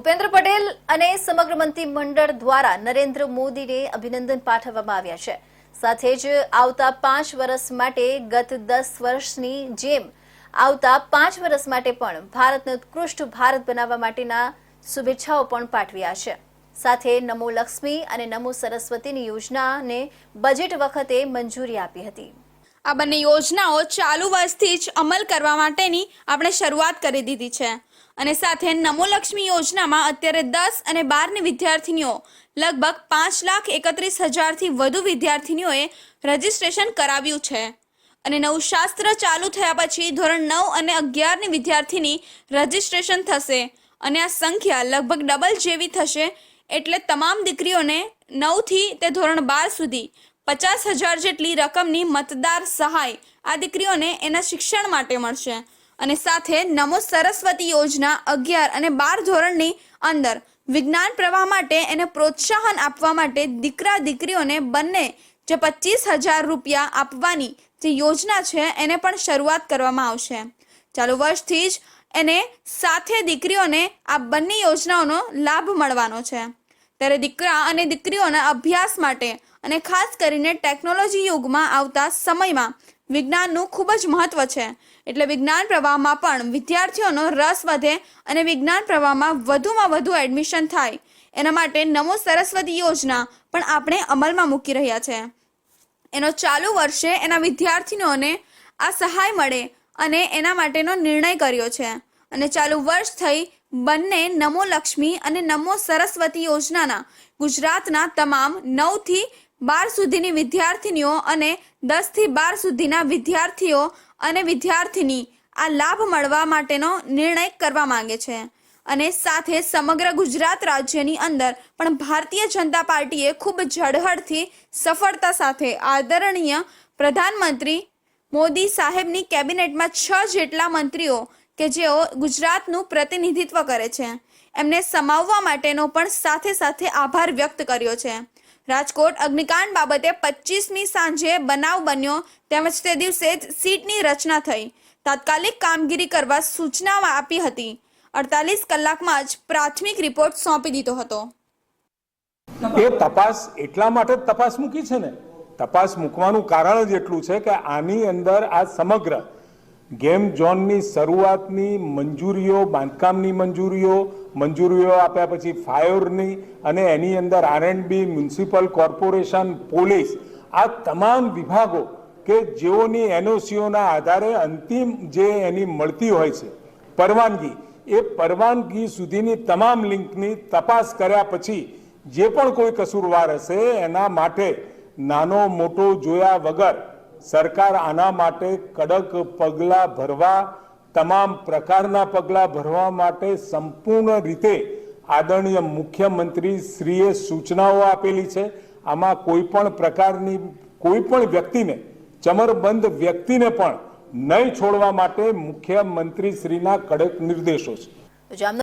ભૂપેન્દ્ર પટેલ અને સમગ્ર મંત્રીમંડળ દ્વારા નરેન્દ્ર મોદીને અભિનંદન પાઠવવામાં આવ્યા છે. સાથે જ આવતા પાંચ વર્ષ માટે ગત દસ વર્ષની જેમ આવતા પાંચ વર્ષ માટે પણ ભારતને ઉત્કૃષ્ટ ભારત બનાવવા માટેના શુભેચ્છાઓ પણ પાઠવ્યા છે. સાથે નમો લક્ષ્મી અને નમો સરસ્વતીની યોજનાને બજેટ વખતે મંજૂરી આપી હતી. આ બંને યોજનાઓ ચાલુ વર્ષથી જ અમલ કરવા માટેની આપણે શરૂઆત કરી દીધી છે. અને સાથે નમો લક્ષ્મી યોજનામાં અત્યારે દસ અને બારની વિદ્યાર્થીનીઓ લગભગ પાંચ લાખ એકત્રીસ હજારથી વધુ વિદ્યાર્થીનીઓએ રજીસ્ટ્રેશન કરાવ્યું છે. અને નવું શાસ્ત્ર ચાલુ થયા પછી ધોરણ નવ અને અગિયારની વિદ્યાર્થીની રજીસ્ટ્રેશન થશે અને આ સંખ્યા લગભગ ડબલ જેવી થશે એટલે તમામ દીકરીઓને નવથી તે ધોરણ બાર સુધી પચાસ હજાર જેટલી રકમની મતદાર સહાય આ દીકરીઓને એના શિક્ષણ માટે મળશે. અને સાથે નમો સરસ્વતી યોજના અગિયાર અને બાર ધોરણની અંદર વિજ્ઞાન પ્રવાહ માટે એને પ્રોત્સાહન આપવા માટે દીકરા દીકરીઓને બંને જે પચીસ હજાર રૂપિયા આપવાની જે યોજના છે, એને પણ શરૂઆત કરવામાં આવશે. ચાલુ વર્ષથી જ એને સાથે દીકરીઓને આ બંને યોજનાઓનો લાભ મળવાનો છે. ત્યારે દીકરા અને દીકરીઓના અભ્યાસ માટે અને ખાસ કરીને ટેકનોલોજી યુગમાં આવતા સમયમાં વિજ્ઞાનનું ખૂબ જ મહત્વ છે. એટલે વિજ્ઞાન પ્રવાહમાં પણ વિદ્યાર્થીઓનો રસ વધે અને વિજ્ઞાન પ્રવાહમાં વધુમાં વધુ એડમિશન થાય. એના માટે નમો સરસ્વતી યોજના પણ આપણે અમલમાં મૂકી રહ્યા છે. એનો ચાલુ વર્ષે એના વિદ્યાર્થીઓને આ સહાય મળે અને એના માટેનો નિર્ણય કર્યો છે. અને ચાલુ વર્ષ થઈ બંને નમો લક્ષ્મી અને નમો સરસ્વતી યોજનાના ગુજરાતના તમામ નવથી બાર સુધીની વિદ્યાર્થીનીઓ અને દસથી બાર સુધીના વિદ્યાર્થીઓ અને વિદ્યાર્થીની આ લાભ મળવા માટેનો નિર્ણય કરવા માંગે છે. અને સાથે સમગ્ર ગુજરાત રાજ્યની અંદર પણ ભારતીય જનતા પાર્ટીએ ખૂબ ઝળહળથી સફળતા સાથે આદરણીય પ્રધાનમંત્રી મોદી સાહેબની કેબિનેટમાં છ જેટલા મંત્રીઓ કે જેઓ ગુજરાતનું પ્રતિનિધિત્વ કરે છે. એમને સમાવવા માટેનો પણ સાથે સાથે આભાર વ્યક્ત કર્યો છે. રાજકોટ અગ્નિકાંડ બાબતે પચીસમી સાંજે બનાવ બન્યો. તેમજ તે દિવસે જ સીટની રચના થઈ. તાત્કાલિક કામગીરી કરવા સૂચના આપી હતી. અડતાલીસ કલાકમાં જ પ્રાથમિક રિપોર્ટ સોંપી દીધો હતો. એ તપાસ એટલા માટે તપાસ મૂકી છે ને? તપાસ મૂકવાનું કારણ જ એટલું છે કે આની અંદર આ સમગ્ર ગેમ ઝોનની શરૂઆતની મંજૂરીઓ, બાંધકામની મંજૂરીઓ મંજૂરીઓ આપ્યા પછી ફાયરની અને એની અંદર આરએનબી મ્યુનિસિપલ કોર્પોરેશન, પોલીસ, આ તમામ વિભાગો કે જેઓની એનઓસીઓના આધારે અંતિમ જે એની મળતી હોય છે, પરવાનગી, એ પરવાનગી સુધીની તમામ લિંકની તપાસ કર્યા પછી જે પણ કોઈ કસૂરવાર હશે એના માટે નાનો મોટો જોયા વગર સરકાર આના માટે કડક પગલાં ભરવા, તમામ પ્રકારના પગલાં ભરવા માટે સંપૂર્ણ રીતે આદરણીય મુખ્યમંત્રી શ્રીએ સૂચનાઓ આપેલી છે. આમાં કોઈ પણ પ્રકારની, કોઈ પણ વ્યક્તિને, ચમરબંધ વ્યક્તિને પણ નહીં છોડવા માટે મુખ્યમંત્રી શ્રીના કડક નિર્દેશો છે.